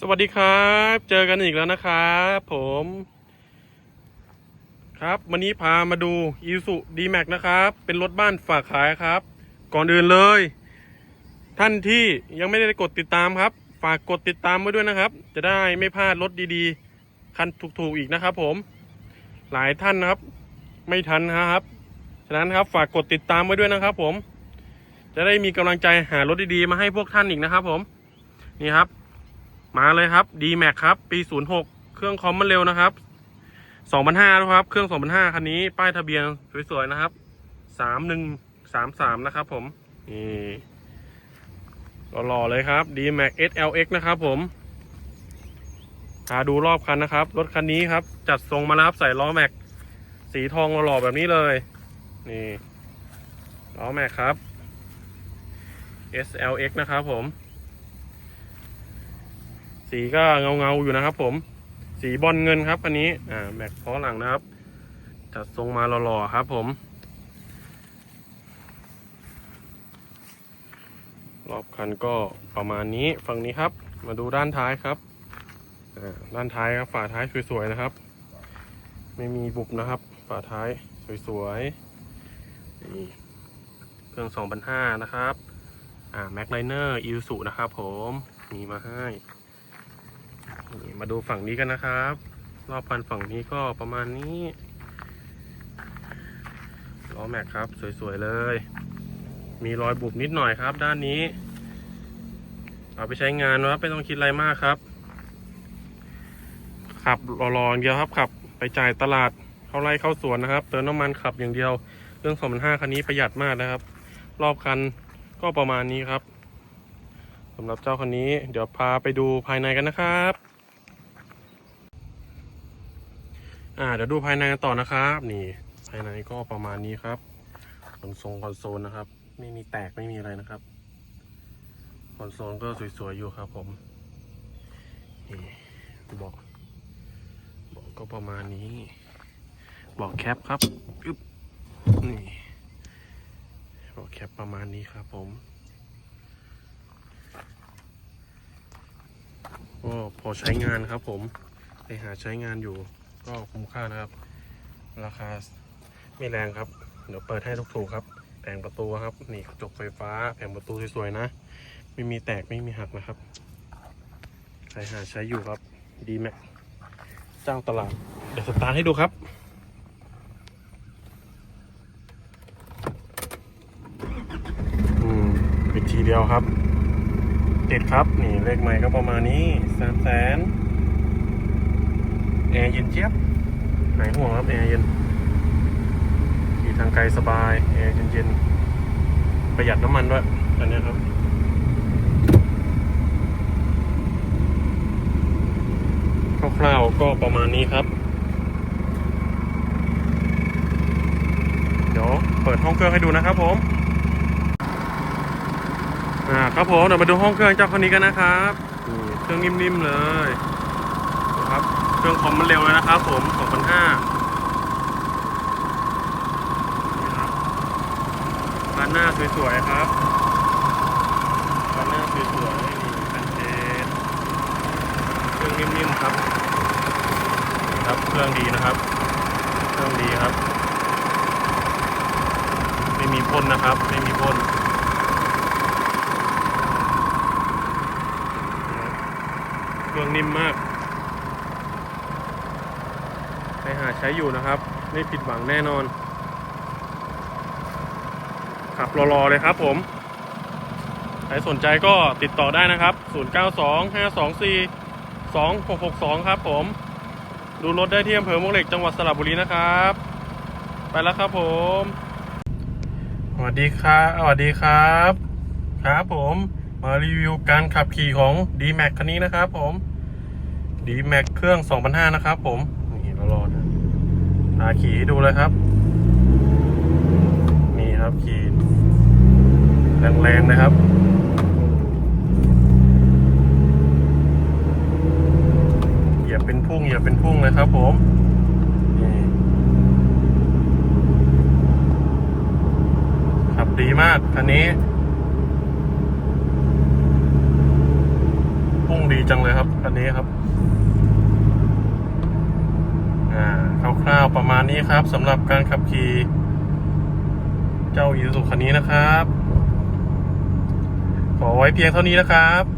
สวัสดีครับ เจอกันอีกแล้วนะครับผม ครับวันนี้พามาดู i s u d m a x นะครับ เป็นรถบ้านฝากขายครับ ก่อนอื่นเลย ท่านที่ยังไม่ได้กดติดตามครับ ฝากกดติดตามไว้ด้วยนะครับ จะได้ไม่พลาดรถดีๆ คันถูกๆอีกนะครับ ผม หลายท่านนะครับ ไม่ทันนะครับฉะนั้นครับฝากกดติดตามไว้ด้วยนะครับ ผม จะได้มีกำลังใจหารถดีๆมาให้พวกท่านอีกนะครับ ผม นี่ครับ มาเลยครับ D Max ครับ ปี 06 เครื่องคอมมันเร็วนะครับ2,500นะครับ เครื่อง2,500คันนี้ ป้ายทะเบียนสวยๆนะครับ 3133 นะครับผมนี่หล่อๆเลยครับ D Max SLX นะครับผมพาดูรอบคันนะครับ รถคันนี้ครับ จัดทรงมาแล้วครับ ใส่ล้อแม็ก สีทองหล่อๆแบบนี้เลย นี่ล้อแม็กครับ SLX นะครับผม สีก็เงาเงาอยู่นะครับ ผม สีบอลเงินครับคันนี้อ่าแม็กเพาะหลังนะครับ จัดทรงมาหล่อๆครับ ผมรอบคันก็ประมาณนี้ฝั่งนี้ครับ มาดูด้านท้ายครับอ่าด้านท้ายครับฝาท้ายสวยๆนะครับ ไม่มีบุบนะครับ ฝาท้ายสวยๆนี่เครื่อง2,500นะครับ อ่าแม็กไลเนอร์อิวสุนะครับผม มีมาให้ นี่มาดูฝั่งนี้กันนะครับ รอบพันฝั่งนี้ก็ประมาณนี้ล้อแม็กครับ สวยๆเลย มีรอยบุบนิดหน่อยครับ ด้านนี้ เอาไปใช้งานนะครับไม่ต้องคิดอะไรมากครับ ขับรอๆอย่างเดียวครับขับ ไปจ่ายตลาดเข้าไร่เข้าสวนนะครับ เติมน้ำมันขับอย่างเดียว เรื่อง2,500คันนี้ประหยัดมากนะครับ รอบคันก็ประมาณนี้ครับสำหรับเจ้าคันนี้ เดี๋ยวพาไปดูภายในกันนะครับ อ่าเดี๋ยวดูภายในกันต่อนะครับ นี่ภายในก็ประมาณนี้ครับคอนโซลคอนโซลนะครับ ไม่มีแตกไม่มีอะไรนะครับคอนโซลก็สวยๆอยู่ครับผมนี่เบอกเบอกก็ประมาณนี้เบอกแคปครับอึบนี่เบอกแคปประมาณนี้ครับผมก็พอใช้งานครับผม ไปหาใช้งานอยู่ ก็คุ้มค่านะครับ ราคาไม่แรงครับ เดี๋ยวเปิดให้ทุกถูกๆครับแผงประตูครับ นี่กระจกไฟฟ้าแผงประตูสวยๆนะ ไม่มีแตกไม่มีหักนะครับ ใครหาใช้อยู่ครับดีแม็กเจ้าตลาด เดี๋ยวสตาร์ทให้ดูครับอืมอีกทีเดียวครับ ติดครับ นี่เลขใหม่ก็ประมาณนี้สามแสน แอร์เย็นเจี๊ยบหายห่วงครับแอร์เย็นขี่ทางไกลสบายแอร์เย็นๆประหยัดน้ำมันด้วยอันนี้ครับคร่าวๆก็ประมาณนี้ครับ เดี๋ยวเปิดห้องเครื่องให้ดูนะครับผมอ่าครับผมเดี๋ยวมาดูห้องเครื่องเจ้าคนนี้กันนะครับเครื่องนิ่มๆเลย เครื่องคอมมันเร็วเลยนะครับผม2,500นี่ครับร้านหน้าสวยๆครับร้านหน้าสวยๆนี่เป็นเจนเครื่องนิ่มๆครับนะครับเครื่องดีนะครับ เครื่องดีครับ ไม่มีพ่นนะครับ ไม่มีพ่นเครื่องนิ่มมากใคร หาใช้อยู่นะครับ ไม่ผิดหวังแน่นอน ขับรอๆเลยครับผม ใครสนใจก็ติดต่อได้นะครับ 0925242662 ครับผม ดูรถได้ที่อำเภอมวกเหล็กจังหวัดสระบุรีนะครับ ไปแล้วครับผมสวัสดีครับสวัสดีครับ ครับผมมารีวิวการขับขี่ของ D-Max คันนี้นะครับผม D-Max เครื่อง2,500นะครับผม พาขี่ดูเลยครับ นี่ครับขี่แรงๆนะครับอย่าเป็นพุ่งอย่าเป็นพุ่งเลยครับผมขับดีมากคันนี้ พุ่งดีจังเลยครับคันนี้ครับ อ่า คร่าวๆประมาณนี้ครับสำหรับการขับขี่เจ้าอีซูคันนี้นะครับ ขอไว้เพียงเท่านี้นะครับ